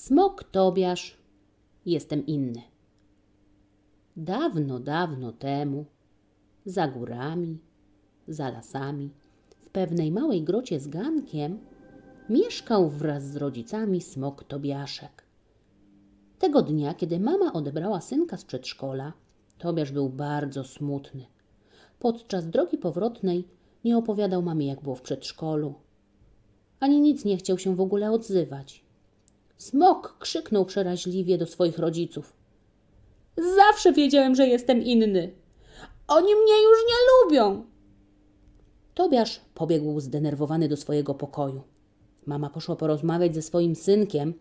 Smok Tobiasz, jestem inny. Dawno, dawno temu, za górami, za lasami, w pewnej małej grocie z gankiem, mieszkał wraz z rodzicami smok Tobiaszek. Tego dnia, kiedy mama odebrała synka z przedszkola, Tobiasz był bardzo smutny. Podczas drogi powrotnej nie opowiadał mamie, jak było w przedszkolu, ani nic nie chciał się w ogóle odzywać. Smok krzyknął przeraźliwie do swoich rodziców. Zawsze wiedziałem, że jestem inny. Oni mnie już nie lubią. Tobiasz pobiegł zdenerwowany do swojego pokoju. Mama poszła porozmawiać ze swoim synkiem.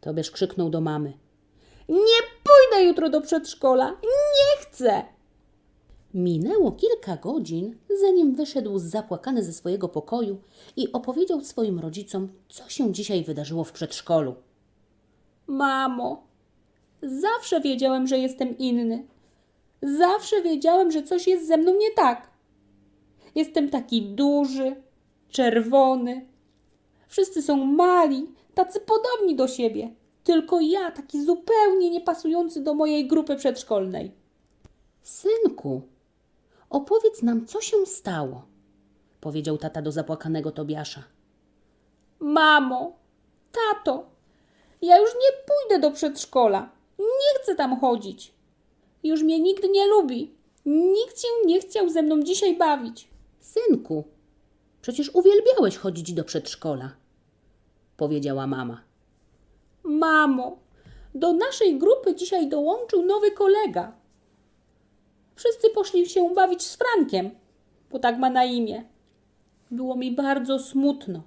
Tobiasz krzyknął do mamy. Nie pójdę jutro do przedszkola. Nie chcę. Minęło kilka godzin, zanim wyszedł zapłakany ze swojego pokoju i opowiedział swoim rodzicom, co się dzisiaj wydarzyło w przedszkolu. Mamo, zawsze wiedziałem, że jestem inny. Zawsze wiedziałem, że coś jest ze mną nie tak. Jestem taki duży, czerwony. Wszyscy są mali, tacy podobni do siebie. Tylko ja, taki zupełnie niepasujący do mojej grupy przedszkolnej. Synku, opowiedz nam, co się stało, powiedział tata do zapłakanego Tobiasza. Mamo, tato, ja już nie pójdę do przedszkola. Nie chcę tam chodzić. Już mnie nikt nie lubi. Nikt się nie chciał ze mną dzisiaj bawić. Synku, przecież uwielbiałeś chodzić do przedszkola, powiedziała mama. Mamo, do naszej grupy dzisiaj dołączył nowy kolega. Wszyscy poszli się bawić z Frankiem, bo tak ma na imię. Było mi bardzo smutno.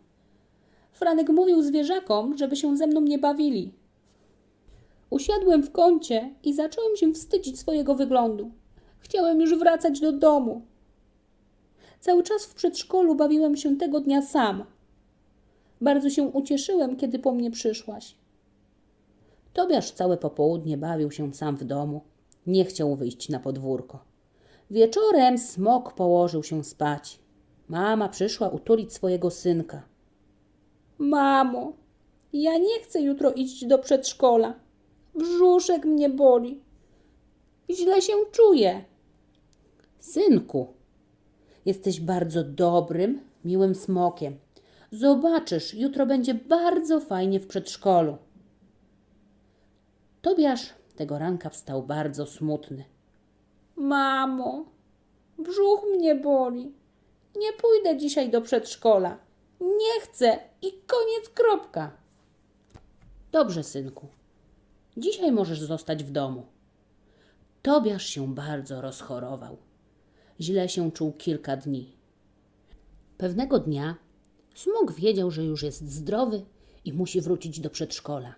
Franek mówił zwierzakom, żeby się ze mną nie bawili. Usiadłem w kącie i zacząłem się wstydzić swojego wyglądu. Chciałem już wracać do domu. Cały czas w przedszkolu bawiłem się tego dnia sam. Bardzo się ucieszyłem, kiedy po mnie przyszłaś. Tobiasz całe popołudnie bawił się sam w domu. Nie chciał wyjść na podwórko. Wieczorem smok położył się spać. Mama przyszła utulić swojego synka. Mamo, ja nie chcę jutro iść do przedszkola. Brzuszek mnie boli. Źle się czuję. Synku, jesteś bardzo dobrym, miłym smokiem. Zobaczysz, jutro będzie bardzo fajnie w przedszkolu. Tobiasz tego ranka wstał bardzo smutny. Mamo, brzuch mnie boli. Nie pójdę dzisiaj do przedszkola. Nie chcę i koniec kropka. Dobrze, synku. Dzisiaj możesz zostać w domu. Tobiasz się bardzo rozchorował. Źle się czuł kilka dni. Pewnego dnia smok wiedział, że już jest zdrowy i musi wrócić do przedszkola.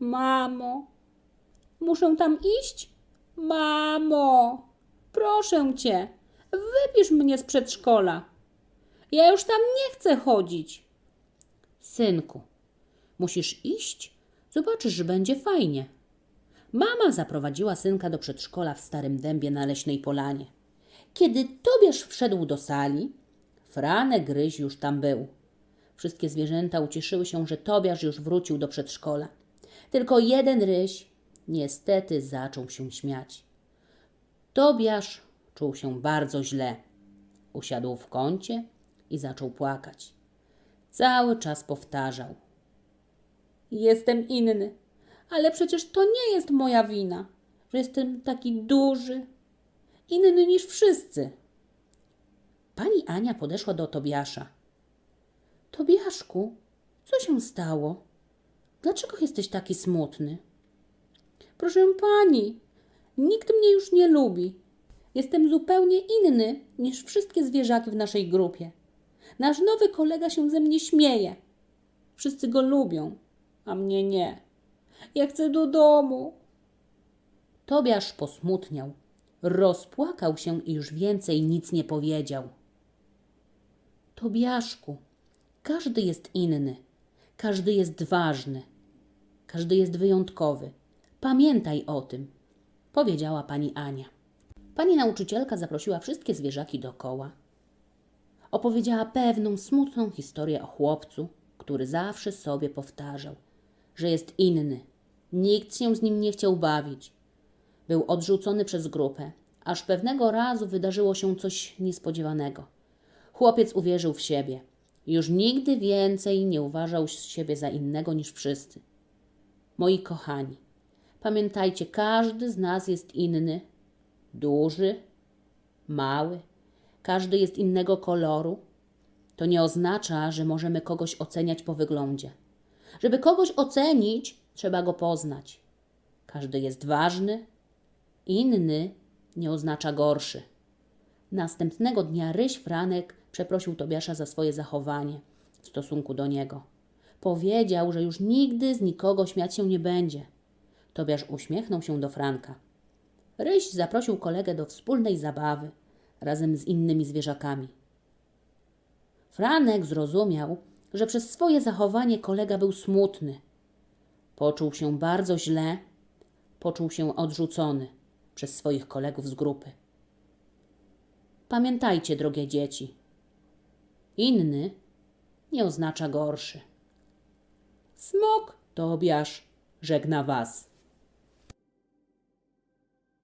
Mamo, muszę tam iść? Mamo, proszę cię, wypisz mnie z przedszkola. Ja już tam nie chcę chodzić. Synku, musisz iść? Zobaczysz, że będzie fajnie. Mama zaprowadziła synka do przedszkola w Starym Dębie na Leśnej Polanie. Kiedy Tobiasz wszedł do sali, Franek Gryź już tam był. Wszystkie zwierzęta ucieszyły się, że Tobiasz już wrócił do przedszkola. Tylko jeden ryś niestety zaczął się śmiać. Tobiasz czuł się bardzo źle. Usiadł w kącie i zaczął płakać. Cały czas powtarzał: Jestem inny, ale przecież to nie jest moja wina, że jestem taki duży, inny niż wszyscy. Pani Ania podeszła do Tobiasza. Tobiaszku, co się stało? Dlaczego jesteś taki smutny? Proszę pani, nikt mnie już nie lubi. Jestem zupełnie inny niż wszystkie zwierzaki w naszej grupie. Nasz nowy kolega się ze mnie śmieje. Wszyscy go lubią, a mnie nie. Ja chcę do domu. Tobiasz posmutniał, rozpłakał się i już więcej nic nie powiedział. Tobiaszku, każdy jest inny, każdy jest ważny, każdy jest wyjątkowy. Pamiętaj o tym, powiedziała pani Ania. Pani nauczycielka zaprosiła wszystkie zwierzaki dookoła. Opowiedziała pewną smutną historię o chłopcu, który zawsze sobie powtarzał: że jest inny. Nikt się z nim nie chciał bawić. Był odrzucony przez grupę, aż pewnego razu wydarzyło się coś niespodziewanego. Chłopiec uwierzył w siebie. Już nigdy więcej nie uważał siebie za innego niż wszyscy. Moi kochani, pamiętajcie, każdy z nas jest inny, duży, mały, każdy jest innego koloru. To nie oznacza, że możemy kogoś oceniać po wyglądzie. Żeby kogoś ocenić, trzeba go poznać. Każdy jest ważny, inny nie oznacza gorszy. Następnego dnia Ryś Franek przeprosił Tobiasza za swoje zachowanie w stosunku do niego. Powiedział, że już nigdy z nikogo śmiać się nie będzie. Tobiasz uśmiechnął się do Franka. Ryś zaprosił kolegę do wspólnej zabawy razem z innymi zwierzakami. Franek zrozumiał, że przez swoje zachowanie kolega był smutny. Poczuł się bardzo źle, poczuł się odrzucony przez swoich kolegów z grupy. Pamiętajcie, drogie dzieci, inny nie oznacza gorszy. Smok Tobiasz żegna was.